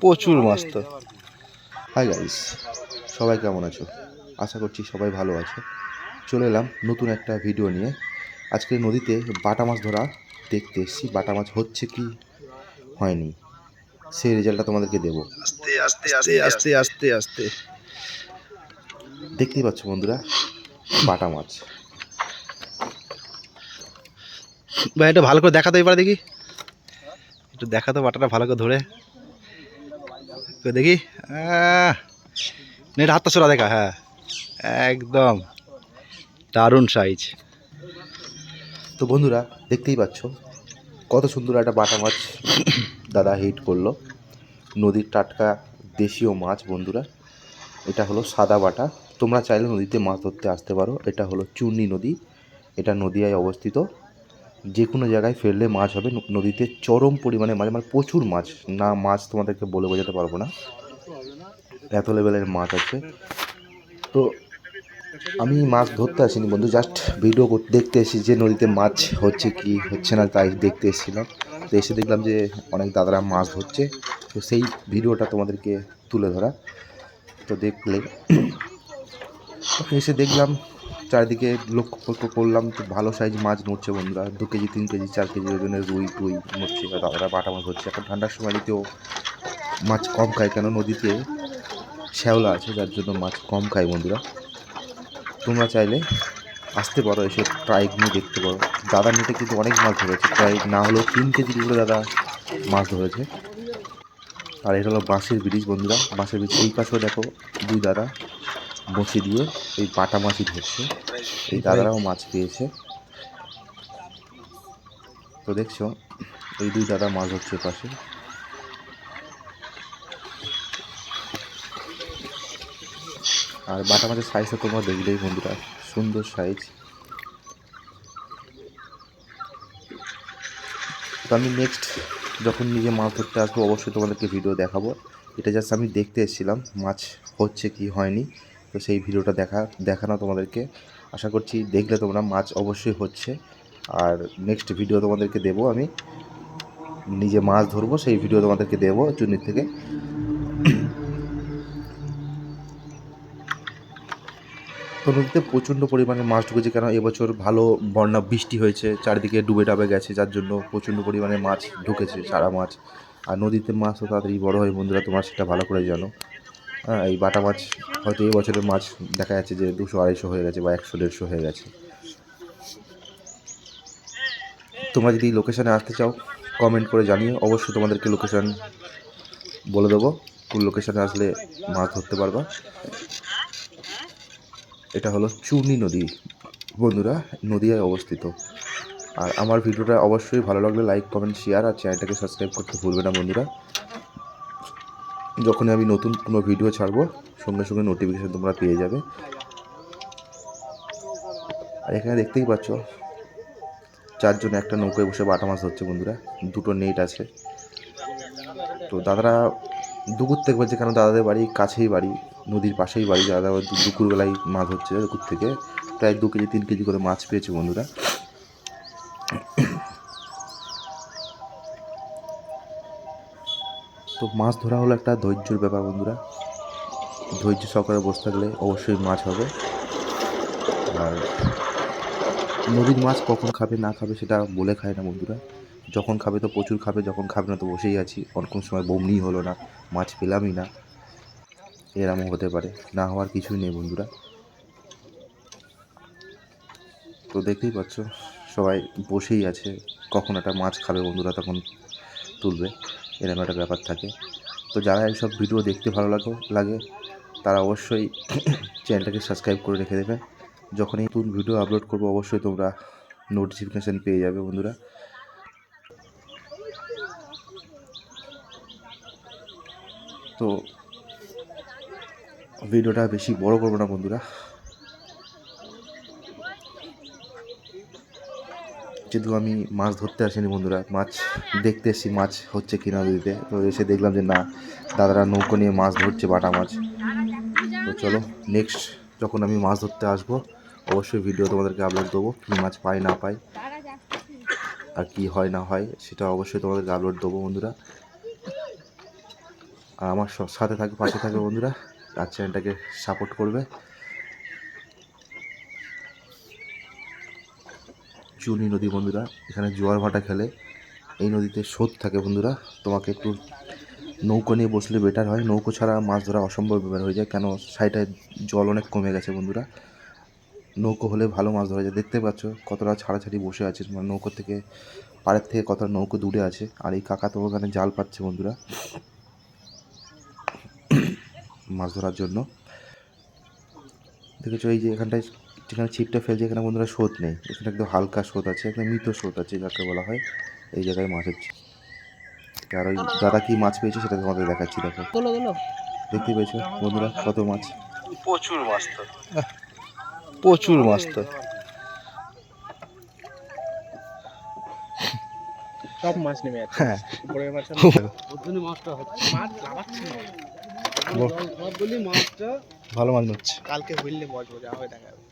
প্রচুর মাছ তো। Hi guys সবাই কেমন আছো? আশা করছি সবাই ভালো আছো। চলে এলাম নতুন একটা ভিডিও নিয়ে। আজকে নদীতে বাটা মাছ ধরা দেখতে এসেছি। বাটা মাছ হচ্ছে কি হয়নি। সেই রেজাল্টটা তোমাদেরকে দেবো। আস্তে আস্তে আস্তে আস্তে আস্তে আস্তে দেখতেই পাচ্ছ বন্ধুরা বাটা মাছ। ভাই এটা ভালো করে দেখাতে এবার দেখি। একটু দেখা তো বাটাটা ভালো করে ধরে। দেখি? আহ, নে, এটা হাতটা সরা দেখা হ্যাঁ। একদম। দারুণ সাইজ তো বন্ধুরা দেখতেই পাচ্ছ কত সুন্দর একটা বাটা মাছ দাদা হিট করল। নদীর টাটকা দেশীয় মাছ বন্ধুরা এটা হলো সাদা বাটা। তোমরা চাইলে নদীতে মাছ ধরতে আসতে পারো। এটা হলো চূর্ণী নদী। এটা নদীয়ায় অবস্থিত। যে কোনো জায়গায় ফেললে মাছ হবে। নদীতে চরম পরিমাণে মাছ মানে প্রচুর মাছ। না মাছ তোমাদেরকে বলে বোঝাতে পারব না। এত লেভেলের মাছ আছে। তো আমি মাছ ধরতে আসিনি বন্ধু জাস্ট ভিডিও দেখতে এসেছি যে নদীতে মাছ হচ্ছে কি হচ্ছে না তাই দেখতে এসেছিলাম। তো এসে দেখলাম যে অনেক দাদারা মাছ ধরছে। তো সেই ভিডিওটা তোমাদেরকে তুলে ধরা। তো দেখলে এসে দেখলাম চারিদিকে লক্ষ্য করলাম তো ভালো সাইজ মাছ নড়ছে বন্ধুরা। দু কেজি, তিন কেজি, চার কেজি ওজনের রুই, টুই বা দাদারা বাটা মাছ হচ্ছে এখন ঠান্ডার সময় নদীতেও মাছ কম খায় কেন? নদীতে শ্যাওলা আছে, যার জন্য মাছ কম খায় বন্ধুরা। তোমরা চাইলে আসতে পারো, এসে ট্রাই নিয়ে দেখতে পারো। দাদা নেটে কিন্তু অনেক মাছ ধরেছে। প্রায় না হলেও তিন কেজি করে দাদা মাছ ধরেছে। আর এটা হলো বাঁশের ব্রিজ বন্ধুরা। বাঁশের ব্রিজ এই পাশেও দেখো দুই দাদা বসে দিয়ে এই পাটা মাছই ধরছে। এই দাদারাও মাছ পেয়েছে। তো দেখছ, এই দুই দাদা মাছ ধরছে পাশে। আর বাটা মাছের সাইজটা তোমরা দেখলেই বন্ধুরা, সুন্দর সাইজ তো আমি নেক্সট যখন নিজে মাছ ধরতে আসব, অবশ্যই তোমাদেরকে ভিডিও দেখাবো। এটা জাস্ট আমি দেখতে এসেছিলাম, মাছ হচ্ছে কি হয়নি। তো সেই ভিডিওটা দেখা, দেখানো তোমাদেরকে। আশা করছি দেখলে তোমরা মাছ অবশ্যই হচ্ছে। আর নেক্সট ভিডিও তোমাদেরকে দেবো আমি। নিজে মাছ ধরবো, সেই ভিডিও তোমাদেরকে দেবো চুনির থেকে। তো নদীতে প্রচণ্ড পরিমাণে মাছ ঢুকেছে, কেন এবছর ভালো বন্যা বৃষ্টি হয়েছে, চারিদিকে ডুবে ডাবে গেছে, যার জন্য প্রচণ্ড পরিমাণে মাছ ঢুকেছে, সারা মাছ। আর নদীতে মাছ তো তাড়াতাড়ি বড় হয়, বন্ধুরা তোমরা সেটা ভালো করে জানো। এই বাটা মাছ, হয়তো এই বছরের মাছ দেখা যাচ্ছে যে দুশো, আড়াইশো হয়ে গেছে বা একশো, দেড়শো হয়ে গেছে। তোমরা যদি লোকেশানে আসতে চাও কমেন্ট করে জানিয়ে অবশ্যই তোমাদেরকে লোকেশান বলে দেবো। কোন লোকেশানে আসলে মাছ ধরতে পারবা। এটা হলো চূর্ণী নদী। বন্ধুরা, নদিয়ায় অবস্থিত। আর আমার ভিডিওটা অবশ্যই ভালো লাগলে লাইক কমেন্ট শেয়ার আর চ্যানেলটাকে সাবস্ক্রাইব করতে ভুলবে না বন্ধুরা। যখনই আমি নতুন কোনো ভিডিও ছাড়বো, সঙ্গে সঙ্গে নোটিফিকেশান তোমরা পেয়ে যাবে। আর এখানে দেখতেই পাচ্ছ, চারজন একটা নৌকায় বসে বাটা মাছ ধরছে বন্ধুরা, দুটো নেট আছে। তো দাদারা দুপুর থেকে বলছে, কেন দাদাদের বাড়ি কাছেই বাড়ি, নদীর পাশেই বাড়ি? দাদা দুপুরবেলায় মাছ হচ্ছে দুপুর থেকে। প্রায় দু কেজি, তিন কেজি করে মাছ পেয়েছে বন্ধুরা। তো মাছ ধরা হলো একটা ধৈর্যর ব্যাপার, বন্ধুরা। ধৈর্য সহকারে বসে থাকলে অবশ্যই মাছ হবে। আর নদীর মাছ কখন খাবে, না খাবে সেটা বলে খায় না, বন্ধুরা। যখন খাবে তো প্রচুর খাবে, যখন খাবে না তো বসেই আছি। অনেক সময় বমনি হলো না, মাছ পেলামই না। এরমও হতে পারে, না হওয়ার কিছুই নেই, বন্ধুরা। তো দেখতেই পাচ্ছ, সবাই বসেই আছে। কখন একটা মাছ খাবে, বন্ধুরা, তখন তুলবে। এরকম একটা ব্যাপার থাকে। তো যারা এইসব ভিডিও দেখতে ভালো লাগে লাগে, তারা অবশ্যই চ্যানেলটাকে সাবস্ক্রাইব করে রেখে দেবে। যখনই নতুন ভিডিও আপলোড করব, অবশ্যই তোমরা নোটিফিকেশান পেয়ে যাবে বন্ধুরা। তো ভিডিওটা বেশি বড় করব না বন্ধুরা। যেহেতু আমি মাছ ধরতে আসিনি বন্ধুরা, মাছ দেখতে এসেছি, মাছ হচ্ছে কিনা নদীতে। তো এসে দেখলাম যে না, দাদারা নৌকো নিয়ে মাছ ধরছে, বাটা মাছ। তো চলো নেক্সট যখন আমি মাছ ধরতে আসব, অবশ্যই ভিডিও তোমাদেরকে আপলোড দেবো, কী মাছ পাই, না পাই, আর কি হয়, না হয়, সেটা অবশ্যই তোমাদেরকে আপলোড দেবো বন্ধুরা। আর আমার সাথে থাকবে পাশে থাকবে বন্ধুরা, আর চ্যানেলটাকে সাপোর্ট করবে। চুনি নদী বন্ধুরা, এখানে জোয়ার ভাটা খেলে। এই নদীতে স্রোত থাকে বন্ধুরা। তোমাকে একটু নৌকো নিয়ে বসলে বেটার হয়। নৌকো ছাড়া মাছ ধরা অসম্ভব ব্যাপার হয়ে যায়, কেন সাইডে জল অনেক কমে গেছে বন্ধুরা। নৌকো হলে ভালো মাছ ধরা যায়। দেখতে পাচ্ছ কতটা ছাড়াছাড়ি বসে আছে মানে নৌকো থেকে পাড়ের থেকে কতটা নৌকো দূরে আছে। আর এই কাকা তো ওখানে জাল পাচ্ছে বন্ধুরা মাছ ধরার জন্য। দেখেছ, এই যে এখানটায় যেখানে ছিপটা ফেলছে এখানে বন্ধুরা স্রোত নেই। এখানে একদম হালকা স্রোত আছে একদম মৃত স্রোত আছে যাকে বলা হয় এই জায়গায় মাছ হচ্ছে। আর ওই দাদা কি মাছ পেয়েছে সেটা তোমাদের দেখাচ্ছি দেখো। দেখতে পেয়েছ বন্ধুরা কত মাছ? প্রচুর মাছ তো। প্রচুর মাছ তো। সব মাছ নেমে যাচ্ছে। হ্যাঁ। উপরের মাছ মাছটা হচ্ছে। মাছ লাগাচ্ছি না। বল। সব বলি মাছটা ভালো মাছ হচ্ছে কালকে হইলে মজবো যা হবে দেখা যাবে।